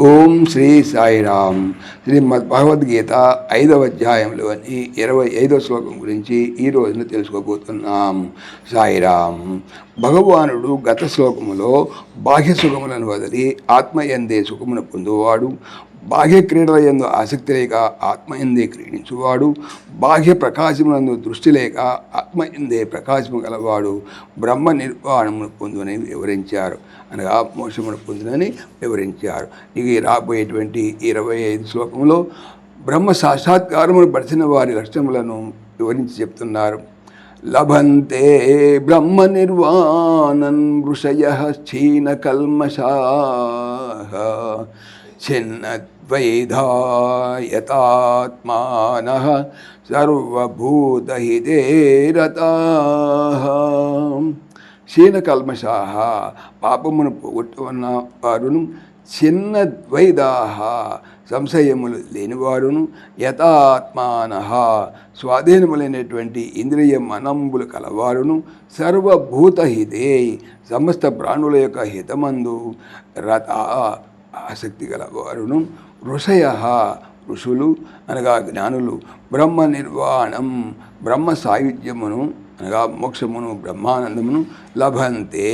ఓం శ్రీ సాయిరామ్ శ్రీమద్ భగవద్గీత ఐదవ అధ్యాయంలోని ఇరవై ఐదవ శ్లోకం గురించి ఈ రోజున తెలుసుకోబోతున్నాం. సాయిరామ్ భగవానుడు గత శ్లోకములో బాహ్య సుఖములను వదిలి ఆత్మయందే సుఖమును పొందువాడు. బాహ్య క్రీడల ఎందు ఆసక్తి లేక ఆత్మ ఎందే క్రీడించువాడు. బాహ్య ప్రకాశములందు దృష్టి లేక ఆత్మ ఎందే ప్రకాశము గలవాడు. బ్రహ్మ నిర్వాణమును పొందునని వివరించారు. అనగా మోక్షమును పొందునని వివరించారు. ఇది రాబోయేటువంటి ఇరవై ఐదు శ్లోకంలో బ్రహ్మ సాక్షాత్కారమును పడిచిన వారి లక్షణములను వివరించి చెప్తున్నారు. లభంతే బ్రహ్మ నిర్వాణన్ ఋషయ క్షీణ కల్మషా छिन्नद्वैधायतात्मानः सर्वभूतहिते रताः క్షీణకల్మషాహ పాపమును పోగొట్టుకున్న వారును చిన్న ద్వైదాహ సంశయములు లేనివారును యథాత్మాన స్వాధీనములైనటువంటి ఇంద్రియ మనంబులు కలవారును సర్వభూతహితే సమస్త ప్రాణుల యొక్క హితమందు రత ఆసక్తి గలవారును ఋషయ ఋషులు అనగా జ్ఞానులు బ్రహ్మ నిర్వాణం బ్రహ్మ సాయుధ్యమును అనగా మోక్షమును బ్రహ్మానందమును లభంతే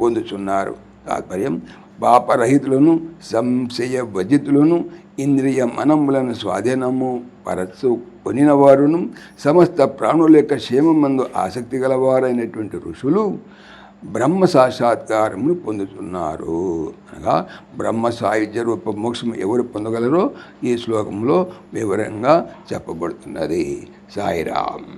పొందుచున్నారు. తాత్పర్యం పాపరహితులను సంశయ వజితులను ఇంద్రియ మనములను స్వాధీనము పరచు కొనిన వారును సమస్త ప్రాణుల యొక్క క్షేమమందు ఆసక్తి గలవారైనటువంటి ఋషులు బ్రహ్మ సాక్షాత్కారమును పొందుతున్నారు. అనగా బ్రహ్మ సాయుధ్య రూప మోక్షం ఎవరు పొందగలరో ఈ శ్లోకంలో వివరంగా చెప్పబడుతున్నది. సాయిరామ్.